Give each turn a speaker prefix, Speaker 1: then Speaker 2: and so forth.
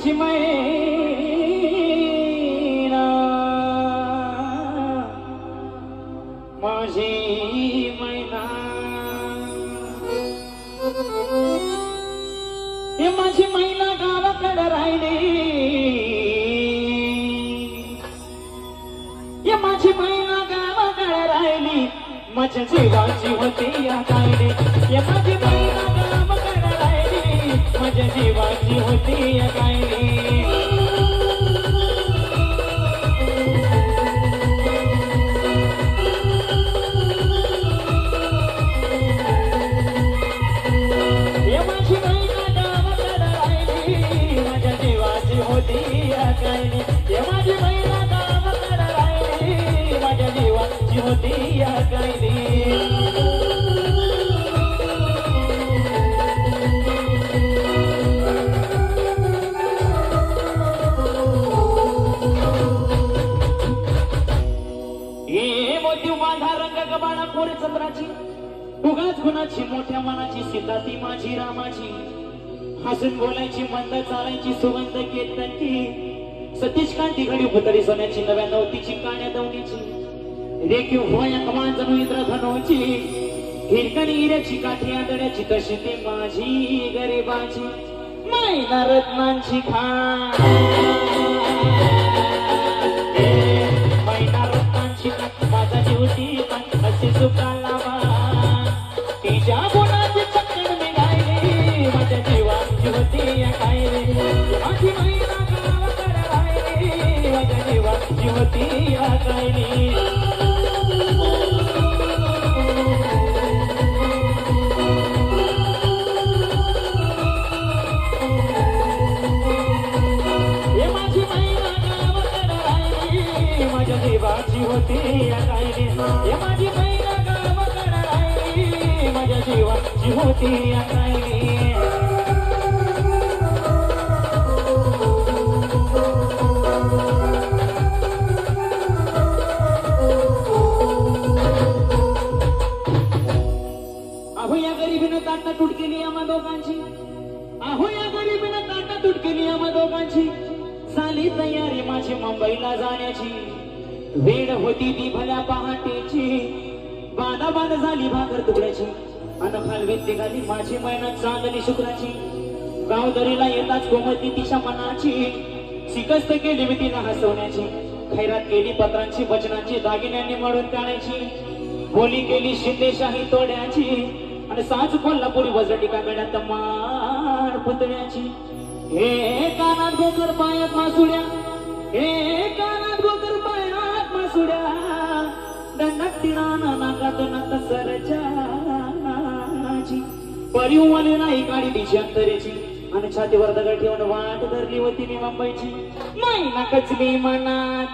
Speaker 1: माझी मैना. हे माझी मैना गावाकडे राहिली. माझी राहिली. माझ्या जीवाची होती या राहिली माझी जीवाची होती या कायदे. हे माझा रंग गबाळा कोरे चंद्राची उगाच गुणाची मोठ्या मनाची सीता ती माझी रामाची. हसून बोलायची मंद चालायची सुगंध कीर्तनची सतीश कांती घडी पुतळी सोन्याची नव्या नवतीची काण्या दवणीची. रेखीव होया कमान जणू इंद्र धनोची. हिरकणी हिऱ्याची काठी आदड्याची तशी ती माझी गरीबाची. मैना रत्नांची खा या कायली माझी मैना गावाकडे राहिली माझ्या जीवाची होती या माझी महिला गावाकडे राहिली माझ्या जीवाची या राहिली ताटा तुट केली आम्हा दोघांची. अहो या गरिबीनं ताटा तुट केली आम्हा दोघांची. झाली तयारी माझी मुंबईला जाण्याची. वेळ होती ती भल्या पहाटेची. बाना बाण झाली भाकर तुकड्याची. अन हलवीत निघाली माझी मेहनत चांदणी शुक्राची. गावदरीला येताच कोमती तिच्या मनाची. शिकस्त केली मी तिला हसवण्याची. खैरात केली पत्रांची वचनांची दागिन्यांनी मळून काढायची बोली केली शिंदेशाही तोड्याची. आणि साज कोल्हापुरी वजटिका गड्यात मार पुतण्याची. हे कानात गोकर पायात मासुड्या. हे कानात गोकर पायात मासुड्या. दंडात तिराना नाकात नाक सरजाची. परिवाली नाही काळी तिची अंतरेची. आणि छातीवर दगड ठेवून वाट धरली होती मी मुंबईची. नाही ना कचली मनात.